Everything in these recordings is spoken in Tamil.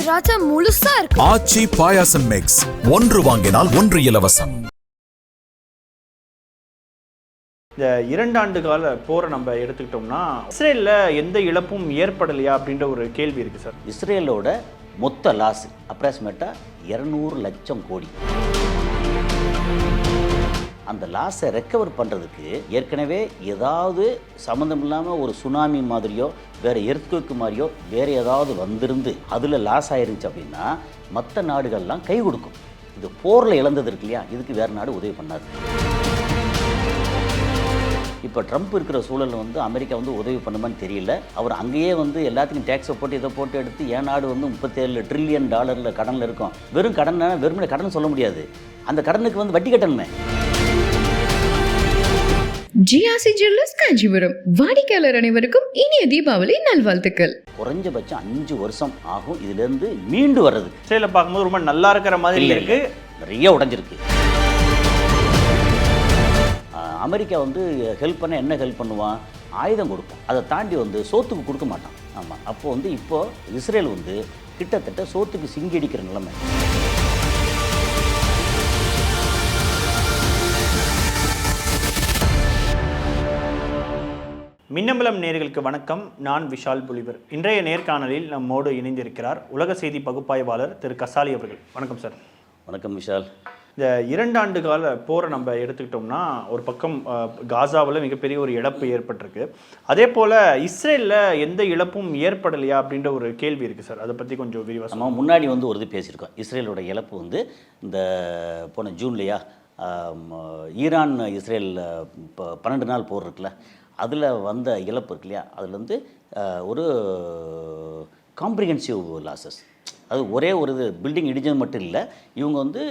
திராட்சை முழுசா இருக்கு. ஆச்சி பாயாசம் மிக்ஸ் ஒன்று வாங்கினால் ஒன்று இலவசம். இந்த இரண்டு ஆண்டு கால போரை நம்ம எடுத்துக்கிட்டோம்னா இஸ்ரேலில் எந்த இழப்பும் ஏற்படலையா அப்படின்ற ஒரு கேள்வி இருக்கு சார். இஸ்ரேலோட மொத்த லாஸ் அப்ராக்சிமேட்டாக இரநூறு லட்சம் கோடி. அந்த லாஸை ரெக்கவர் பண்ணுறதுக்கு ஏற்கனவே ஏதாவது சம்மந்தம் இல்லாமல் ஒரு சுனாமி மாதிரியோ வேறு எர்த்குவிக்கு மாதிரியோ வேறு ஏதாவது வந்திருந்து அதில் லாஸ் ஆயிருந்துச்சு அப்படின்னா மற்ற நாடுகள்லாம் கை கொடுக்கும். இது போரில் இழந்தது இருக்கு இல்லையா? இதுக்கு வேறு நாடு உதவி பண்ணாது. இப்போ ட்ரம்ப் இருக்கிற சூழலில் வந்து அமெரிக்கா வந்து உதவி பண்ணுமான்னு தெரியல. அவர் அங்கேயே வந்து எல்லாத்துக்கும் டேக்ஸை போட்டு இதை போட்டு எடுத்து ஏன் நாடு வந்து முப்பத்தேழு ட்ரில்லியன் டாலரில் கடனில் இருக்கும். வெறும் கடன் வெறுமனே கடன் சொல்ல முடியாது. அந்த கடனுக்கு வந்து வட்டி கட்டணுமே. ஜிஆர்சி ஜுவல்லர்ஸ் காஞ்சிபுரம் வாடிக்கையாளர் அனைவருக்கும் இனிய தீபாவளி நல்வாழ்த்துக்கள். குறைஞ்சபட்சம் அஞ்சு வருஷம் ஆகும். இதுலேருந்து மீண்டு வர்றதுக்கு இஸ்ரேலில் பார்க்கும்போது ரொம்ப நல்லா இருக்கிற மாதிரி இருக்கு. நிறைய உடஞ்சிருக்கு. அமெரிக்கா வந்து ஹெல்ப் பண்ண என்ன ஹெல்ப் பண்ணுவான்? ஆயுதம் கொடுப்பான். அதை தாண்டி வந்து சோத்துக்கு கொடுக்க மாட்டான். ஆமாம் அப்போ வந்து இப்போ இஸ்ரேல் வந்து கிட்டத்தட்ட சோத்துக்கு சிங்கி அடிக்கிற நிலைமை. மின்னம்பலம் நேர்களுக்கு வணக்கம். நான் விஷால் புலிவர். இன்றைய நேர்காணலில் நம்மோடு இணைந்திருக்கிறார் உலக செய்தி பகுப்பாய்வாளர் திரு கசாலி அவர்கள். வணக்கம் சார். வணக்கம் விஷால். இந்த இரண்டு ஆண்டு கால போரை நம்ம எடுத்துக்கிட்டோம்னா ஒரு பக்கம் காசாவில் மிகப்பெரிய ஒரு இழப்பு ஏற்பட்டிருக்கு. அதே போல் இஸ்ரேலில் எந்த இழப்பும் ஏற்படலையா அப்படின்ற ஒரு கேள்வி இருக்குது சார். அதை பற்றி கொஞ்சம் விரிவாக நம்ம முன்னாடி வந்து ஒரு இது பேசியிருக்கோம். இஸ்ரேலோட இழப்பு வந்து இந்த போன ஜூன்லையா ஈரான் இஸ்ரேல் இப்போ பன்னெண்டு நாள் போர் இருக்குல்ல அதில் வந்த இழப்பு இருக்கு இல்லையா? அதில் வந்து அஹ், ஒரு காம்ப்ரிஹென்சிவ் லாசஸ் அது ஒரே ஒரு இது பில்டிங் இடிஞ்சது மட்டும் இல்லை இவங்க வந்து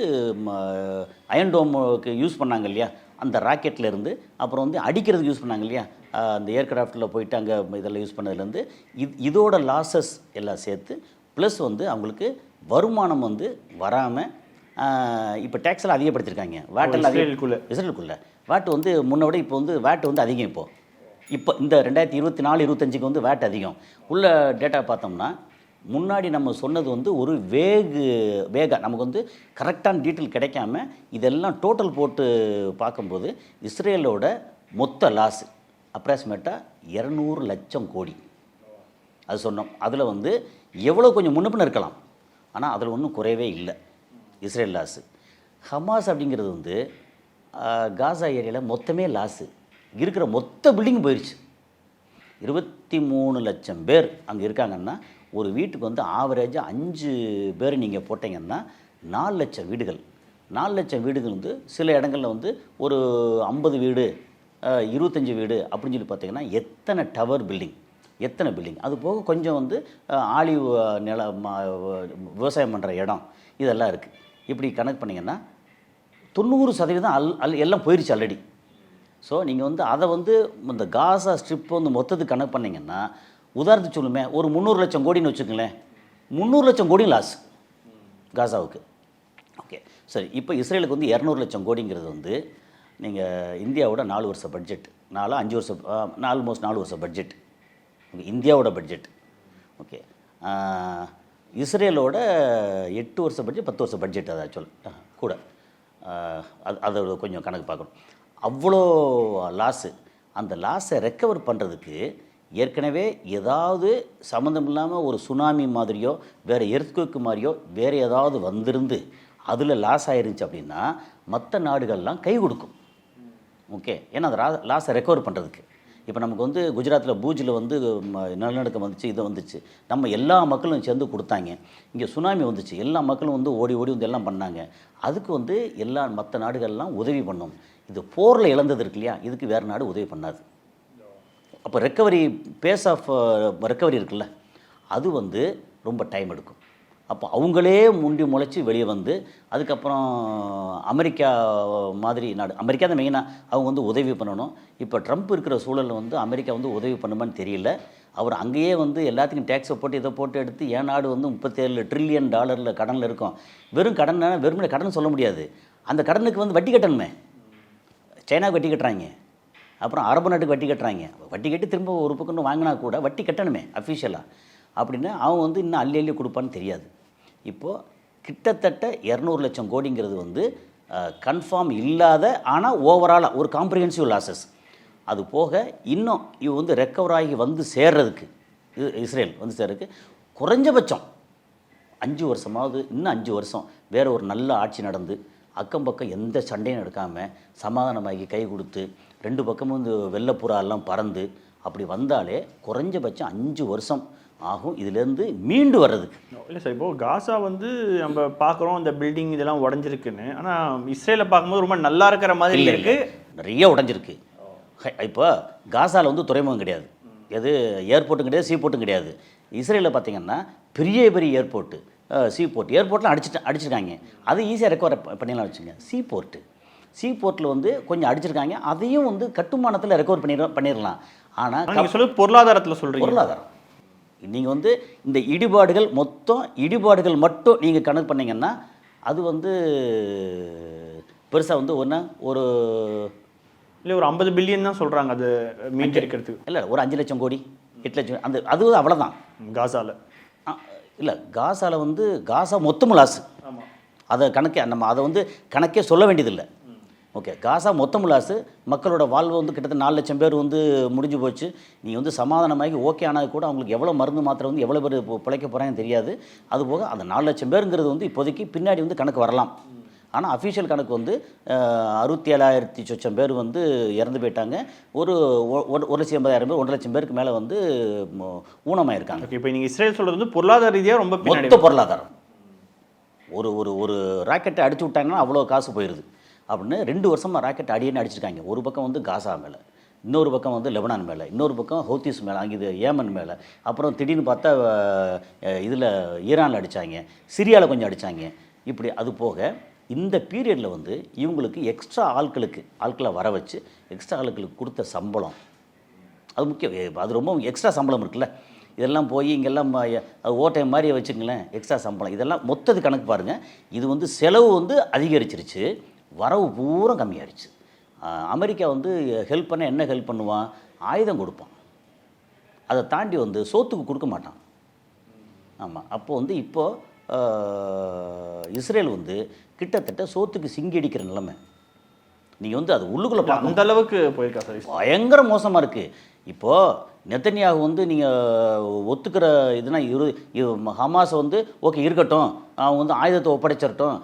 அயன்டோமுக்கு யூஸ் பண்ணாங்க இல்லையா? அந்த ராக்கெட்ல இருந்து அப்புறம் வந்து அடிக்கிறதுக்கு யூஸ் பண்ணாங்க இல்லையா? அந்த ஏர்கிராஃப்டில் போயிட்டு அங்கே இதெல்லாம் யூஸ் பண்ணதுலேருந்து இது இதோட லாசஸ் எல்லாம் சேர்த்து ப்ளஸ் வந்து அவங்களுக்கு வருமானம் வந்து வராமல் இப்போ டேக்ஸ் எல்லாம் அதிகப்படுத்தியிருக்காங்க வேட் எல்லாம் அதிக- இஸ்ரேலுக்குள்ள. வேட் வந்து முன்ன விட இப்போ வந்து வேட் வந்து அதிகம் இப்போ. இப்போ இந்த ரெண்டாயிரத்தி இருபத்தி நாலு இருபத்தஞ்சுக்கு வந்து வேட் அதிகம். உள்ள டேட்டா பார்த்தோம்னா முன்னாடி நம்ம சொன்னது வந்து ஒரு வேகு வேக நமக்கு வந்து கரெக்டான டீட்டெயில் கிடைக்காம இதெல்லாம் டோட்டல் போட்டு பார்க்கும்போது இஸ்ரேலோட மொத்த லாஸ் அப்ராக்சிமேட்டாக இரநூறு லட்சம் கோடி. அது சொன்னோம். அதில் வந்து எவ்வளோ கொஞ்சம் முன்னப்பின இருக்கலாம். ஆனால் அதில் ஒன்றும் குறையவே இல்லை. இஸ்ரேல் லாஸு ஹமாஸ் அப்படிங்கிறது வந்து காசா ஏரியாவில் மொத்தமே லாஸு இருக்கிற மொத்த பில்டிங் போயிடுச்சு இருபத்தி மூணு லட்சம் பேர் அங்கே இருக்காங்கன்னா ஒரு வீட்டுக்கு வந்து ஆவரேஜாக அஞ்சு பேர் நீங்கள் போட்டிங்கன்னா நாலு லட்சம் வீடுகள். நாலு லட்சம் வீடுகள் வந்து சில இடங்களில் வந்து ஒரு ஐம்பது வீடு இருபத்தஞ்சி வீடு அப்படின்னு சொல்லி பார்த்தீங்கன்னா எத்தனை டவர் பில்டிங் எத்தனை பில்டிங் அது போக கொஞ்சம் வந்து அஹ், ஆலிவ் நில விவசாயம் பண்ணுற இடம் இதெல்லாம் இருக்குது இப்படி கணக்கு பண்ணிங்கன்னா தொண்ணூறு சதவீதம் அல் அல் எல்லாம் போயிடுச்சு ஆல்ரெடி ஸோ நீங்கள் வந்து அதை வந்து இந்த காசா ஸ்ட்ரிப் வந்து மொத்தத்துக்கு கணக்கு பண்ணீங்கன்னா உதாரணத்துக்கு சொல்லுமே ஒரு முந்நூறு லட்சம் கோடின்னு வச்சுக்கங்களேன். முந்நூறு லட்சம் கோடி லாஸ் காசாவுக்கு. ஓகே சரி இப்போ இஸ்ரேலுக்கு வந்து இரநூறு லட்சம் கோடிங்கிறது வந்து நீங்கள் இந்தியாவோட நாலு வருஷ பட்ஜெட் நாலு அஞ்சு வருஷம் ஆல்மோஸ்ட் நாலு வருஷம் பட்ஜெட் ஓகே இந்தியாவோட பட்ஜெட் ஓகே இஸ்ரேலோட எட்டு வருஷ பட்ஜெட் பத்து வருஷ பட்ஜெட் அது ஆக்சுவல் கூட. அது அதை கொஞ்சம் கணக்கு பார்க்கணும். அவ்வளோ லாஸு அந்த லாஸை ரெக்கவர் பண்ணுறதுக்கு ஏற்கனவே ஏதாவது சம்மந்தம் இல்லாமல் ஒரு சுனாமி மாதிரியோ வேறு எர்த்குவிக்கு மாதிரியோ வேறு ஏதாவது வந்திருந்து அதில் லாஸ் ஆயிருந்துச்சு அப்படின்னா மற்ற நாடுகள்லாம் கை கொடுக்கும். ஓகே ஏன்னா அந்த லாஸை ரெக்கவர் பண்ணுறதுக்கு இப்போ நமக்கு வந்து குஜராத்தில் பூஜில் வந்து நிலநடுக்கம் வந்துச்சு இது வந்துச்சு. நம்ம எல்லா மக்களும் சேர்ந்து கொடுத்தாங்க. இங்கே சுனாமி வந்துச்சு. எல்லா மக்களும் வந்து ஓடி ஓடி வந்து எல்லாம் பண்ணாங்க. அதுக்கு வந்து எல்லா மற்ற நாடுகள்லாம் உதவி பண்ணும். இது போரில் இழந்தது இருக்கு இல்லையா? இதுக்கு வேறு நாடு உதவி பண்ணாது. அப்போ ரெக்கவரி பேஸ் ஆஃப் ரெக்கவரி இருக்குல்ல? அது வந்து ரொம்ப டைம் எடுக்கும். அப்போ அவங்களே முண்டி முளைச்சி வெளியே வந்து அதுக்கப்புறம் அமெரிக்கா மாதிரி நாடு அமெரிக்கா தான் மெயினாக அவங்க வந்து உதவி பண்ணணும். இப்போ ட்ரம்ப் இருக்கிற சூழலில் வந்து அமெரிக்கா வந்து உதவி பண்ணுமான்னு தெரியல. அவர் அங்கேயே வந்து எல்லாத்துக்கும் டேக்ஸை போட்டு இதை போட்டு எடுத்து ஏன் நாடு வந்து முப்பத்தேழு ட்ரில்லியன் டாலரில் கடனில் இருக்கும். வெறும் கடன் வெறுமனே கடன் சொல்ல முடியாது. அந்த கடனுக்கு வந்து வட்டி கட்டணுமே. சைனாவுக்கு வட்டி கட்டுறாங்க. அப்புறம் அரபு நாட்டுக்கு வட்டி கட்டுறாங்க. வட்டி கட்டி திரும்ப ஒரு பக்கம் வாங்கினா கூட வட்டி கட்டணுமே அஃபிஷியலாக அப்படின்னு அவன் வந்து இன்னும் அள்ளி அள்ளி கொடுப்பான்னு தெரியாது. இப்போது கிட்டத்தட்ட இரநூறு லட்சம் கோடிங்கிறது வந்து கன்ஃபார்ம் இல்லாத ஆனால் ஓவராலாக ஒரு காம்ப்ரிஹென்சிவ் லாசஸ் அது போக இன்னும் இவ வந்து ரெக்கவர் ஆகி வந்து சேர்றதுக்கு இது இஸ்ரேல் வந்து சேர்றதுக்கு குறைஞ்சபட்சம் அஞ்சு வருஷமாவது இன்னும் அஞ்சு வருஷம் வேறு ஒரு நல்ல ஆட்சி நடந்து அக்கம் பக்கம் எந்த சண்டையும் எடுக்காமல் சமாதானமாகி கை கொடுத்து ரெண்டு பக்கமும் இந்த வெள்ளப்புறாலெல்லாம் பறந்து அப்படி வந்தாலே குறைஞ்சபட்சம் அஞ்சு வருஷம் ஆகும். இதுலேருந்து மீண்டு வர்றதுக்கு. இல்லை சார் இப்போ காசா வந்து நம்ம பார்க்குறோம் இந்த பில்டிங் இதெல்லாம் உடஞ்சிருக்குன்னு. ஆனால் இஸ்ரேலை பார்க்கும்போது ரொம்ப நல்லா இருக்கிற மாதிரி இல்லை இருக்கு. நிறைய உடைஞ்சிருக்கு. இப்போ காசாவில் வந்து துறைமுகம் கிடையாது. எது ஏர்போர்ட்டும் கிடையாது சீபோர்ட்டும் கிடையாது. இஸ்ரேலில் பார்த்தீங்கன்னா பெரிய பெரிய ஏர்போர்ட்டு சீபோர்ட். ஏர்போர்ட்லாம் அடிச்சுட்டு அடிச்சிருக்காங்க. அது ஈஸியாக ரெக்கவர் பண்ணிடலாம் வச்சுங்க. சீபோர்ட்டு. சீபோர்ட்டில் வந்து கொஞ்சம் அடிச்சிருக்காங்க. அதையும் வந்து கட்டுமானத்தில் ரெக்கவர் பண்ணிட பண்ணிடலாம். ஆனால் நீங்கள் சொல்லுறது பொருளாதாரத்தில் சொல்கிறீங்க பொருளாதாரம். நீங்கள் வந்து இந்த இடிபாடுகள் மொத்தம் இடிபாடுகள் மட்டும் நீங்கள் கணக்கு பண்ணீங்கன்னா அது வந்து பெருசாக வந்து ஒன்று ஒரு இல்லை ஒரு ஐம்பது பில்லியன் தான் சொல்கிறாங்க அது மீட்டெடுக்கிறதுக்கு. இல்லை ஒரு அஞ்சு லட்சம் கோடி எட்டு லட்சம் அந்த அது அவ்வளோதான் காசால. இல்லை காசால வந்து காசா மொத்தமும் லாஸ் அதை கணக்கே நம்ம அதை வந்து கணக்கே சொல்ல வேண்டியதில்லை. ஓகே காசா மொத்தம் லாஸு மக்களோட வாழ்வு வந்து கிட்டத்தட்ட நாலு லட்சம் பேர் வந்து முடிஞ்சு போச்சு. நீ வந்து சமாதானமாகி ஓகே ஆனது கூட அவங்களுக்கு எவ்வளோ மருந்து மாத்திரை வந்து எவ்வளோ பேர் பிழைக்க போகிறாங்கன்னு தெரியாது. அதுபோக அந்த நாலு லட்சம் பேருங்கிறது வந்து இப்போதைக்கு பின்னாடி வந்து கணக்கு வரலாம். ஆனால் அஃபிஷியல் கணக்கு வந்து அறுபத்தி ஏழாயிரத்தி சொச்சம் பேர் வந்து இறந்து போயிட்டாங்க. ஒரு ஒரு லட்சம் எண்பதாயிரம் பேர் ஒன்றரை லட்சம் பேருக்கு மேலே வந்து ஊனமாயிருக்காங்க. இப்போ நீங்கள் இஸ்ரேல் சொல்கிறது வந்து பொருளாதார ரீதியாக ரொம்ப மொத்த பொருளாதாரம். ஒரு ஒரு ஒரு ராக்கெட்டை அடிச்சு விட்டாங்கன்னா அவ்வளோ காசு போயிடுது அப்படின்னு ரெண்டு வருஷமாக ராக்கெட் அடியேன்னு அடிச்சிருக்காங்க. ஒரு பக்கம் வந்து காசா மேலே இன்னொரு பக்கம் வந்து லெபனான் மேலே இன்னொரு பக்கம் ஹவுத்திஸ் மேலே அங்கே இது ஏமன் மேலே. அப்புறம் திடீர்னு பார்த்தா இதில் ஈரானில் அடித்தாங்க சிரியாவில் கொஞ்சம் அடித்தாங்க இப்படி அது போக இந்த பீரியடில் வந்து இவங்களுக்கு எக்ஸ்ட்ரா ஆட்களுக்கு ஆட்களை வர வச்சு எக்ஸ்ட்ரா ஆட்களுக்கு கொடுத்த சம்பளம். அது முக்கியம். அது ரொம்ப எக்ஸ்ட்ரா சம்பளம் இருக்குல்ல. இதெல்லாம் போய் இங்கெல்லாம் ஓட்டை டைம் மாதிரி வச்சுங்களேன் எக்ஸ்ட்ரா சம்பளம். இதெல்லாம் மொத்தது கணக்கு பாருங்கள் இது வந்து செலவு வந்து அதிகரிச்சிருச்சு. வரவு பூரா கம்மியாயிருச்சு ஆஹ் அமெரிக்கா வந்து ஹெல்ப் பண்ண என்ன ஹெல்ப் பண்ணுவான்? ஆயுதம் கொடுப்பான். அதை தாண்டி வந்து சோத்துக்கு கொடுக்க மாட்டான். ஆமாம் அப்போ வந்து இப்போது இஸ்ரேல் வந்து கிட்டத்தட்ட சோத்துக்கு சிங்கி நிலைமை. நீங்கள் வந்து அது உள்ளுக்குள்ளே பார்க்க அந்த அளவுக்கு போயிருக்கா சார்? பயங்கர மோசமாக இருக்குது இப்போது நெத்தனியாக வந்து நீங்கள் ஒத்துக்கிற இதுனா இரு ஹமாஸ் வந்து ஓகே இருக்கட்டும். அவங்க வந்து ஆயுதத்தை ஒப்படைச்சிடட்டும்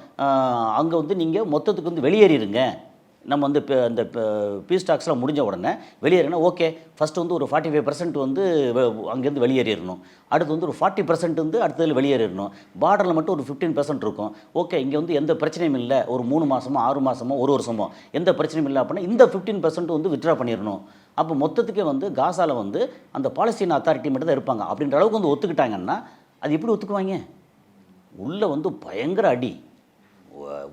அங்கே வந்து நீங்கள் மொத்தத்துக்கு வந்து வெளியேறிடுங்க நம்ம வந்து இப்போ அந்த பீஸ் டாக்ஸ்லாம் முடிஞ்ச உடனே வெளியேறினா ஓகே ஃபஸ்ட்டு வந்து ஒரு ஃபார்ட்டி ஃபைவ் பர்சன்ட் வந்து அங்கேருந்து வெளியேறிடணும் அடுத்து வந்து ஒரு ஃபார்ட்டி பர்சன்ட் வந்து அடுத்ததில் வெளியேறிடணும் பார்டரில் மட்டும் ஒரு ஃபிஃப்டீன் பர்சன்ட் இருக்கும். ஓகே இங்கே வந்து எந்த பிரச்சனையும் இல்லை. ஒரு மூணு மாதமோ ஆறு மாதமோ ஒரு வருஷமோ. எந்த பிரச்சனையும் இல்லை அப்படின்னா இந்த ஃபிஃப்டீன் பர்சன்ட் வந்து வித்ட்ரா பண்ணிடணும் அப்போ மொத்தத்துக்கே வந்து காசாவில் வந்து அந்த பாலஸ்தீன் அத்தாரிட்டி மட்டும் தான் இருப்பாங்க. அப்படின்ற அளவுக்கு வந்து ஒத்துக்கிட்டாங்கன்னா அது எப்படி ஒத்துக்குவாங்க? உள்ளே வந்து பயங்கர அடி.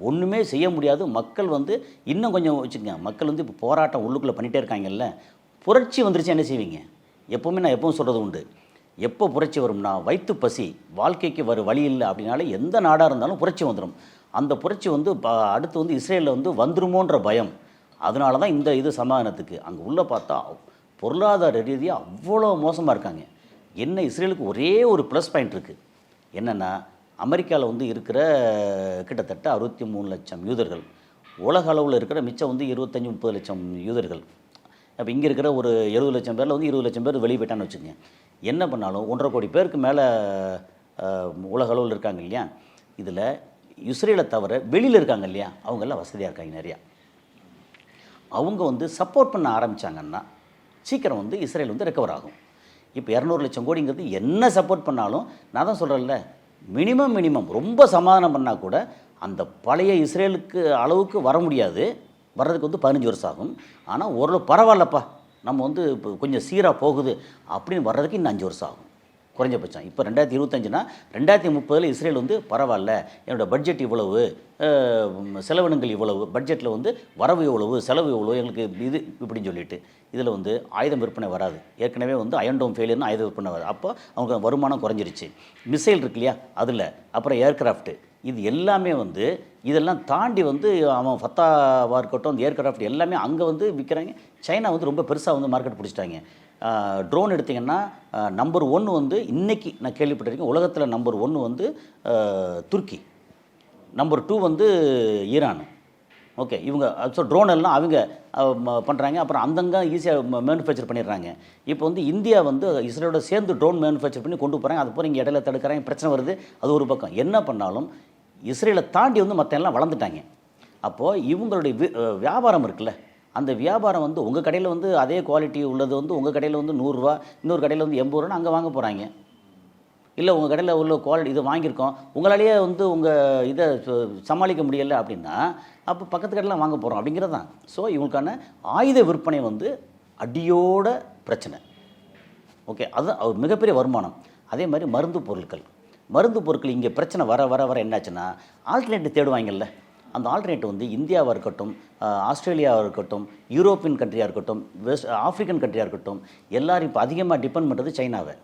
ஒன்றுமே செய்ய முடியாது. மக்கள் வந்து இன்னும் கொஞ்சம் வச்சுக்கோங்க. மக்கள் வந்து இப்போ போராட்டம் உள்ளுக்குள்ளே பண்ணிகிட்டே இருக்காங்கல்ல. புரட்சி வந்துருச்சு என்ன செய்வீங்க? எப்போவுமே நான் எப்பவும் சொல்கிறது உண்டு. எப்போ புரட்சி வரும்னா வயிற்று பசி வாழ்க்கைக்கு வர வழி இல்லை அப்படின்னாலே எந்த நாடாக இருந்தாலும் புரட்சி வந்துடும் அந்த புரட்சி வந்து ப- அடுத்து வந்து இஸ்ரேலில் வந்து வந்துருமோன்ற பயம். அதனால தான் இந்த இது சமாதானத்துக்கு. அங்கே உள்ளே பார்த்தா பொருளாதார ரீதியாக அவ்வளோ மோசமாக இருக்காங்க. என்ன இஸ்ரேலுக்கு ஒரே ஒரு ப்ளஸ் பாயிண்ட் இருக்குது என்னென்னா அமெரிக்காவில் வந்து இருக்கிற கிட்டத்தட்ட அறுபத்தி மூணு லட்சம் யூதர்கள் உலக அளவில் இருக்கிற மிச்சம் வந்து இருபத்தஞ்சி முப்பது லட்சம் யூதர்கள். அப்போ இங்கே இருக்கிற ஒரு எழுபது லட்சம் பேரில் வந்து இருபது லட்சம் பேர் வெளியே போயிட்டான்னு வச்சுக்கோங்க. என்ன பண்ணாலும் ஒன்றரை கோடி பேருக்கு மேலே உலக அளவில் இருக்காங்க இல்லையா? இதில் இஸ்ரேலை தவிர வெளியில் இருக்காங்க இல்லையா? அவங்கெல்லாம் வசதியாக இருக்காங்க நிறையா. அவங்க வந்து சப்போர்ட் பண்ண ஆரம்பிச்சாங்கன்னா சீக்கிரம் வந்து இஸ்ரேல் வந்து ரெக்கவர் ஆகும். இப்போ இரநூறு லட்சம் கோடிங்கிறது என்ன சப்போர்ட் பண்ணாலும் நான் தான் சொல்கிறேன்ல மினிமம் மினிமம் ரொம்ப சமாதானம் பண்ணால் கூட அந்த பழைய இஸ்ரேலுக்கு அளவுக்கு வர முடியாது. வர்றதுக்கு வந்து பதினஞ்சு வருஷம் ஆகும். ஆனால் ஓரளவு பரவாயில்லப்பா நம்ம வந்து இப்போ கொஞ்சம் சீராக போகுது அப்படின்னு வர்றதுக்கு இன்னும் அஞ்சு வருஷம் ஆகும். குறைஞ்சபட்சம் இப்போ ரெண்டாயிரத்தி இருபத்தஞ்சுனா ரெண்டாயிரத்தி முப்பதில் இஸ்ரேல் வந்து பரவாயில்ல. என்னோட பட்ஜெட் இவ்வளவு செலவினங்கள் இவ்வளவு பட்ஜெட்டில் வந்து வரவு இவ்வளவு செலவு இவ்வளவு எங்களுக்கு இது இப்படின்னு சொல்லிட்டு. இதில் வந்து ஆயுதம் விற்பனை வராது. ஏற்கனவே வந்து அயன்டோம் ஃபெயிலியர்னு ஆயுத விற்பனை வராது. அப்போ அவங்க வருமானம் குறைஞ்சிருச்சு. மிசைல் இருக்கு இல்லையா? அதில். அப்புறம் ஏர்கிராஃப்ட்டு இது எல்லாமே வந்து இதெல்லாம் தாண்டி வந்து அவன் ஃபத்தாவாக இருக்கட்டும் அந்த ஏர்கிராஃப்ட் எல்லாமே அங்கே வந்து விற்கிறாங்க சைனா வந்து ரொம்ப பெருசாக வந்து மார்க்கெட் பிடிச்சிட்டாங்க. ட்ரோன் எடுத்திங்கன்னா நம்பர் ஒன்று வந்து இன்றைக்கி நான் கேள்விப்பட்டிருக்கேன் உலகத்தில் நம்பர் ஒன்று வந்து துருக்கி. நம்பர் டூ வந்து ஈரான். ஓகே இவங்க ஸோ ட்ரோன் எல்லாம் அவங்க பண்ணுறாங்க அப்புறம் அந்தங்க ஈஸியாக மேனுஃபேக்சர் பண்ணிடுறாங்க. இப்போ வந்து இந்தியா வந்து இஸ்ரேலோட சேர்ந்து ட்ரோன் மேனுஃபேக்சர் பண்ணி கொண்டு போகிறாங்க அது போகிற இங்கே இடையில தடுக்கிறாங்க. பிரச்சனை வருது. அது ஒரு பக்கம். என்ன பண்ணாலும் இஸ்ரேலை தாண்டி வந்து மற்ற எல்லாம் வளர்ந்துட்டாங்க. அப்போது இவங்களுடைய வியாபாரம் இருக்குல்ல. அந்த வியாபாரம் வந்து உங்கள் கடையில் வந்து அதே குவாலிட்டி உள்ளது வந்து உங்கள் கடையில் வந்து நூறுரூவா இன்னொரு கடையில் வந்து எண்பது ரூபான்னு அங்கே வாங்க போகிறாங்க இல்லை உங்கள் கடையில் உள்ள குவாலிட்டி இது வாங்கியிருக்கோம். உங்களாலேயே வந்து உங்கள் இதை ச- சமாளிக்க முடியலை அப்படின்னா அப்போ பக்கத்து கடையில் வாங்க போகிறோம் அப்படிங்கிறது தான். ஸோ இவங்களுக்கான ஆயுத விற்பனை வந்து அடியோட பிரச்சனை. ஓகே அது அது மிகப்பெரிய வருமானம். அதே மாதிரி மருந்து பொருட்கள். மருந்து பொருட்கள் இங்கே பிரச்சனை வர வர வர என்னாச்சுன்னா ஆல்டர்னேட்டிவ் தேடுவாங்கல்ல. அந்த ஆல்டர்னேட் வந்து இந்தியாவாக இருக்கட்டும் ஆஸ்திரேலியாவாக இருக்கட்டும் யூரோப்பியன் கண்ட்ரியாக இருக்கட்டும் வெஸ்ட் ஆஃப்ரிக்கன் கண்ட்ரியாக இருக்கட்டும் எல்லாரும் இப்போ அதிகமாக டிபெண்ட் பண்ணுறது சைனாவை.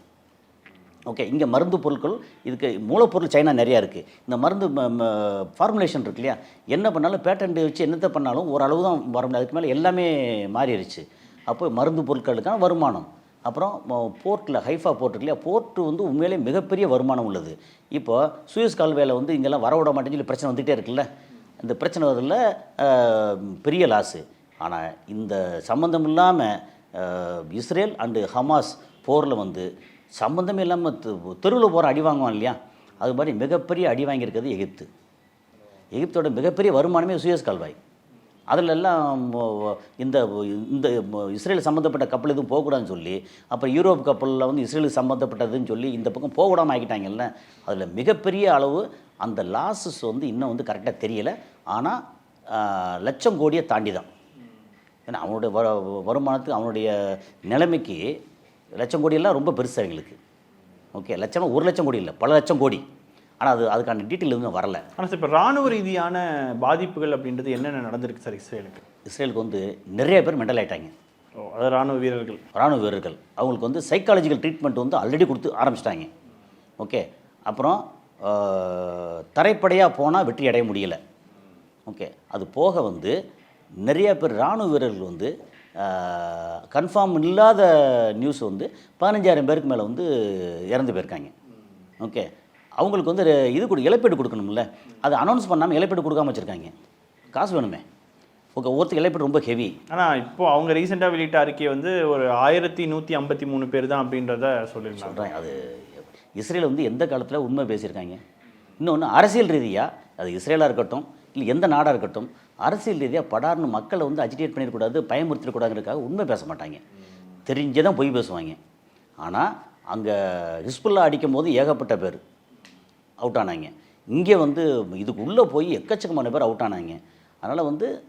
ஓகே இங்கே மருந்து பொருட்கள் இதுக்கு மூலப்பொருள் சைனா நிறையா இருக்குது இந்த மருந்து ஃபார்முலேஷன் இருக்கு இல்லையா? என்ன பண்ணாலும் பேட்டன்ட் வச்சு என்னத்தை பண்ணாலும் ஓரளவு தான் வர முடியாது அதுக்கு மேலே எல்லாமே மாறிடுச்சு. அப்போ மருந்து பொருட்களுக்கான வருமானம். அப்புறம் போர்ட்டில் ஹைஃபா போர்ட் இருக்கு இல்லையா? போர்ட்டு வந்து உண்மையிலே மிகப்பெரிய வருமானம் உள்ளது. இப்போ சுயஸ் கால்வேல வந்து இங்கெல்லாம் வர விட மாட்டேன்னு சொல்லி பிரச்சனை வந்துகிட்டே இருக்குல்ல? இந்த பிரச்சனை வரதில் பெரிய லாஸு ஆனால் இந்த சம்மந்தம் இல்லாமல் இஸ்ரேல் அண்டு ஹமாஸ் போரில் வந்து சம்மந்தமே இல்லாமல் தெருவில் போகிற அடி வாங்குவான் இல்லையா? அது மாதிரி மிகப்பெரிய அடி வாங்கியிருக்கிறது எகிப்து. எகிப்தோட மிகப்பெரிய வருமானமே சுயஸ் கால்வாய். அதில் எல்லாம் இந்த இந்த இஸ்ரேல் சம்மந்தப்பட்ட கப்பல் எதுவும் போகக்கூடாதுன்னு சொல்லி அப்புறம் யூரோப் கப்பலில் வந்து இஸ்ரேலுக்கு சம்மந்தப்பட்டதுன்னு சொல்லி இந்த பக்கம் போகக்கூடாமல் ஆக்கிட்டாங்கல்ல? அதில் மிகப்பெரிய அளவு அந்த லாஸஸ் வந்து இன்னும் வந்து கரெக்டாக தெரியலை. ஆனால் லட்சம் கோடியை தாண்டி தான் ஏன்னா அவனுடைய வ வருமானத்துக்கு அவனுடைய நிலைமைக்கு லட்சம் கோடியெல்லாம் ரொம்ப பெருசு அவங்களுக்கு. ஓகே லட்சம் ஒரு லட்சம் கோடி இல்லை பல லட்சம் கோடி. ஆனால் அது அதுக்கான டீட்டெயில் எதுவும் வரல. ஆனால் சார் இப்போ ராணுவ ரீதியான பாதிப்புகள் அப்படின்றது என்னென்ன நடந்திருக்கு சார் இஸ்ரேலுக்கு? இஸ்ரேலுக்கு வந்து நிறைய பேர் மெண்டல் ஆயிட்டாங்க. ஓ அது ராணுவ வீரர்கள். ராணுவ வீரர்கள். அவங்களுக்கு வந்து சைக்காலஜிக்கல் ட்ரீட்மெண்ட் வந்து ஆல்ரெடி கொடுத்து ஆரம்பிச்சிட்டாங்க. ஓகே அப்புறம் தரைப்படையாக போனால் வெற்றி அடைய முடியலை. ஓகே அது போக வந்து நிறைய பேர் ராணுவ வீரர்கள் வந்து கன்ஃபார்ம் இல்லாத நியூஸ் வந்து பதினஞ்சாயிரம் பேருக்கு மேலே வந்து இறந்து போயிருக்காங்க. ஓகே அவங்களுக்கு வந்து இது கொடு இழப்பீடு கொடுக்கணும்ல. அது அனௌன்ஸ் பண்ணாமல் இழப்பீடு கொடுக்காம வச்சுருக்காங்க. காசு வேணுமே. ஓகே ஒருத்தருக்கு இழப்பீடு ரொம்ப ஹெவி ஆனால் இப்போ அவங்க ரீசெண்டாக வெளியிட்ட அறிக்கை வந்து ஒரு ஆயிரத்தி நூற்றி ஐம்பத்தி மூணு பேர் தான் அப்படின்றத சொல்லியிருந்தாங்க. சொல்கிறேன் அது இஸ்ரேல் வந்து எந்த காலத்தில் உண்மை பேசியிருக்காங்க? இன்னொன்று அரசியல் ரீதியாக அது இஸ்ரேலாக இருக்கட்டும் இல்லை எந்த நாடாக இருக்கட்டும் அரசியல் ரீதியாக படார்னு மக்களை வந்து அஜிடேட் பண்ணிடக்கூடாது பயமுறுத்திடக்கூடாதுங்கிறதுக்காக உண்மை பேச மாட்டாங்க. தெரிஞ்சே தான் பொய் பேசுவாங்க. ஆனால் அங்கே ஹிஸ்புல்லா அடிக்கும் போது ஏகப்பட்ட பேர். அவுட் ஆனாங்க. இங்கே வந்து இதுக்கு உள்ளே போய் எக்கச்சக்கமான பேர் அவுட் ஆனாங்க. அதனால் வந்து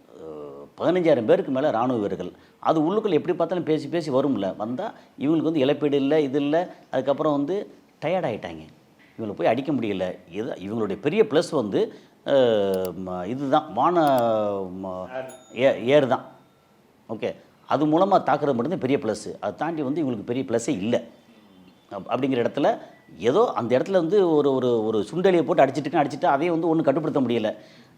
பதினஞ்சாயிரம் பேருக்கு மேலே ராணுவ வீரர்கள். அது உள்ளுக்குள்ளே எப்படி பார்த்தாலும் பேசி பேசி வரும்ல. வந்தால் இவங்களுக்கு வந்து இழப்பீடு இல்லை இது இல்லை. அதுக்கப்புறம் வந்து டயர்ட் ஆகிட்டாங்க இவங்களை போய் அடிக்க முடியல. இது இவங்களுடைய பெரிய ப்ளஸ் வந்து ம- இதுதான். வான ஏ- ஏர் தான். ஓகே. அது மூலமாக தாக்குறது மட்டும்தான் பெரிய ப்ளஸ்ஸு அதை தாண்டி வந்து இவங்களுக்கு பெரிய ப்ளஸ்ஸே இல்லை. அப்- அப்படிங்கிற இடத்துல ஏதோ அந்த இடத்துல வந்து ஒரு ஒரு ஒரு சுண்டலியை போட்டு அடிச்சிட்டு அடிச்சுட்டு அதையும் வந்து ஒன்றும் கட்டுப்படுத்த முடியல.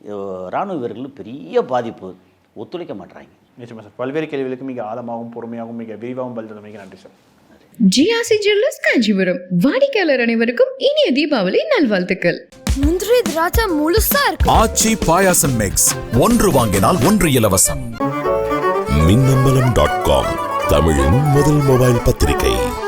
அஹ் ராணுவ வீரர்கள் பெரிய பாதிப்பு. ஒத்துழைக்க மாட்றாங்க. நிச்சயமா சார். பல்வேறு கேள்விகளுக்கு மிக ஆழமாகவும் பொறுமையாகவும் மிக விரிவாகவும் பதில் தந்தமைக்கு நன்றி சார். GRC jewellers Kanchipuram. வாடிக்கையாளர் அனைவருக்கும் இனிய தீபாவளி நல்வாழ்த்துக்கள். முந்திரி திராட்சை முழுசா இருக்கு. ஆச்சி பாயாசம் மிக்ஸ் ஒன்று வாங்கினால் ஒன்று இலவசம். மின்னம்பலம் டாட் காம் தமிழின் முதல் மொபைல் பத்திரிகை.